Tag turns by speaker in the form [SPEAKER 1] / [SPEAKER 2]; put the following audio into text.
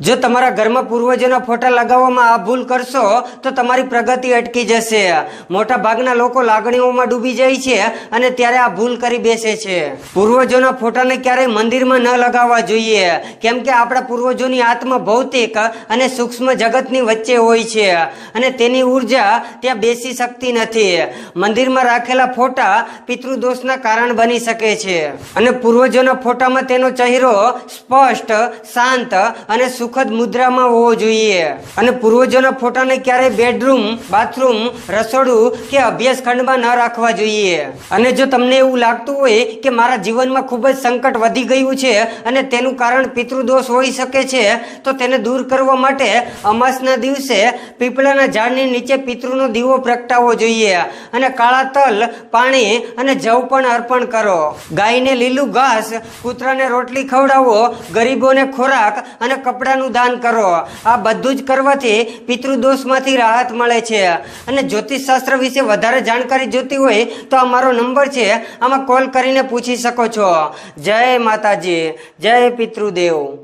[SPEAKER 1] જો તમારા ઘરમાં પૂર્વજોના ફોટા લગાવવામાં આ ભૂલ કરશો, તો તમારી પ્રગતિ અટકી જશે. મોટા ભાગના લોકો લાગણીઓમાં ડૂબી જાય છે અને ત્યારે આ ભૂલ કરી બેસે છે. પૂર્વજોના ફોટાને ક્યારેય મંદિરમાં ન લગાવવા જોઈએ, કેમ કે આપણા પૂર્વજોની આત્મા ભૌતિક અને સૂક્ષ્મ જગતની વચ્ચે હોય છે અને તેની ઊર્જા ત્યાં બેસી શકતી નથી. મંદિરમાં રાખેલા ફોટા પિતૃદોષના કારણ બની શકે છે. અને પૂર્વજોના ફોટામાં તેનો ચહેરો સ્પષ્ટ, શાંત અને સુખદ મુદ્રામાં હોવો જોઈએ. અને પૂર્વજોના ફોટાને ક્યારેય બેડરૂમ બાથરૂમ રસોડું કે અભ્યાસ ખંડમાં ન રાખવા જોઈએ. અને જો તમને એવું લાગતું હોય કે મારા જીવનમાં ખૂબ જ સંકટ વધી ગયું છે અને તેનું કારણ પિતૃદોષ હોઈ શકે છે, તો તેને દૂર કરવા માટે અમાસના દિવસે પીપળાના ઝાડની નીચે પિતૃનો દીવો પ્રગટાવવો જોઈએ. અને કાળા તલ, પાણી અને જવ પણ અર્પણ કરો. ગાયને લીલું ઘાસ, કૂતરાને રોટલી ખવડાવો, ગરીબોને ખોરાક અને કપડાનું દાન કરો. આ બધું જ કરવાથી પિતૃદોષમાંથી રાહત મળે છે. અને જ્યોતિષ શાસ્ત્ર વિશે વધારે જાણકારી જોતી હોય તો અમારો નંબર છે. આમાં કોલ કરીને પૂછી શકો છો. જય માતાજી. જય પિતૃદેવ.